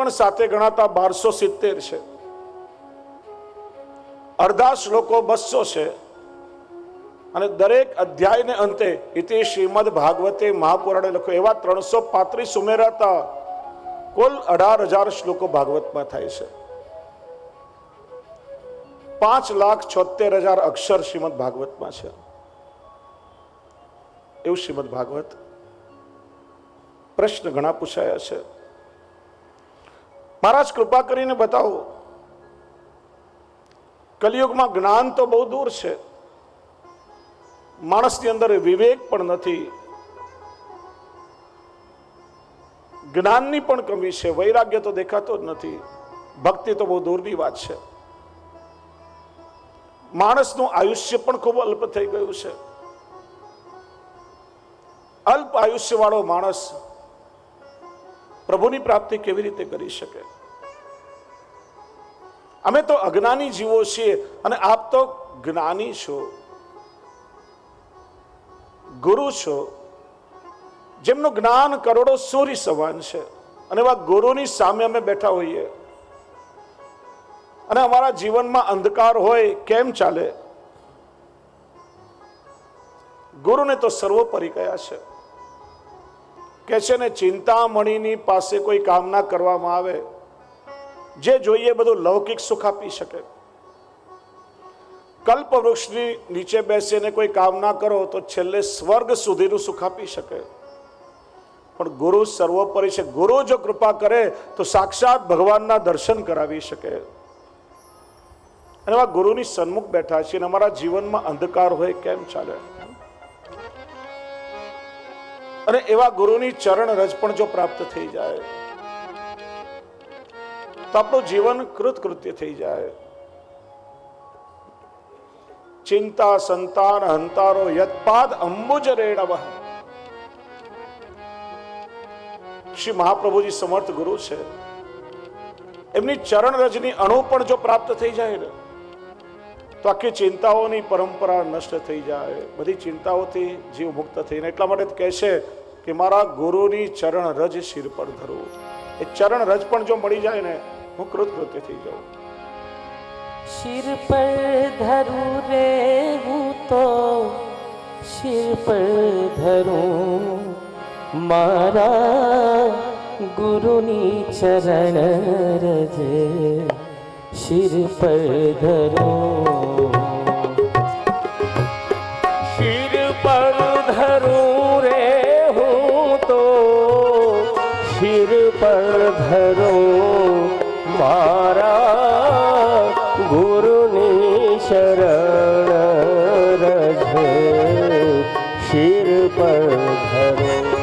પણ સાથે ગણાતા બારસો સિત્તેર છે. અડધા શ્લોકો બસો છે. અને દરેક અધ્યાયને અંતે ઇતિ શ્રીમદ ભાગવતે મહાપુરાણે લખ્યો, એવા ત્રણસો પાંત્રીસ ઉમેરાતા કુલ અઢાર હજાર શ્લોકો ભાગવતમાં થાય છે. પાંચ લાખ છોતેર હજાર અક્ષર શ્રીમદ ભાગવતમાં છે. એવું શ્રીમદ ભાગવત પ્રશ્ન ઘણા પૂછાયા છે. મહારાજ, કૃપા કરીને બતાવો. કલિયુગમાં જ્ઞાન તો બહુ દૂર છે. માણસની અંદર વિવેક પણ નથી. જ્ઞાનની પણ કમી છે, વૈરાગ્ય તો દેખાતો જ નથી. ભક્તિ તો બહુ દૂરની વાત છે. માણસનું આયુષ્ય પણ ખૂબ અલ્પ થઈ ગયું છે. અલ્પ આયુષ્યવાળો માણસ પ્રભુની પ્રાપ્તિ કેવી રીતે કરી શકે? અમે તો અજ્ઞાની જીવો છીએ અને આપ તો જ્ઞાની છો. ગુરુ છો, જેમનું જ્ઞાન કરોડો સૂર્ય સમાન છે અને એવા ગુરુની સામે અમે બેઠા હોઈએ. અને અમારા જીવનમાં અંધકાર હોય, કેમ ચાલે? ગુરુને તો સર્વોપરી કયા છે. કે છે ને, ચિંતામણીની પાસે કોઈ કામના કરવામાં આવે, જે જોઈએ બધું લૌકિક સુખ આપી શકે. કલ્પ વૃક્ષની નીચે બેસીને કોઈ કામ ના કરો તો છેલ્લે સ્વર્ગ સુધીનું સુખ આપી શકે. પણ ગુરુ સર્વોપરી છે. ગુરુ જો કૃપા કરે તો સાક્ષાત ભગવાનના દર્શન કરાવી શકે. અને એવા ગુરુની સન્મુખ બેઠા છીએ અને અમારા જીવનમાં અંધકાર હોય, કેમ ચાલે? અને એવા ગુરુની ચરણ રજ પણ જો પ્રાપ્ત થઈ જાય, તો આપણું જીવન કૃતકૃત્ય થઈ જાય. ચિંતા, સંતાન હંતારો યત્પાદ, અંબુજ, રેણવ. શ્રી મહાપ્રભુજી સમર્થ ગુરુ છે. એમની ચરણ રજની અણુ પણ જો પ્રાપ્ત થઈ જાય ને, તો આખી ચિંતાઓની પરંપરા નષ્ટ થઈ જાય. બધી ચિંતાઓથી જીવ મુક્ત થઈને એટલા માટે કહે છે કે મારા ગુરુની ચરણ રજ શિર પર ધરવું એ ચરણ રજ પણ જો મળી જાય ને, હું કૃતકૃત્ય થઈ જાઉં. શિર પર ધરું રે હું તો, શિર પર ધરું મારા ગુરુની ચરણ રજે. શિર પર ધરું પર ધરું મારા ગુરુની શરણ રજે શિર પર ધરું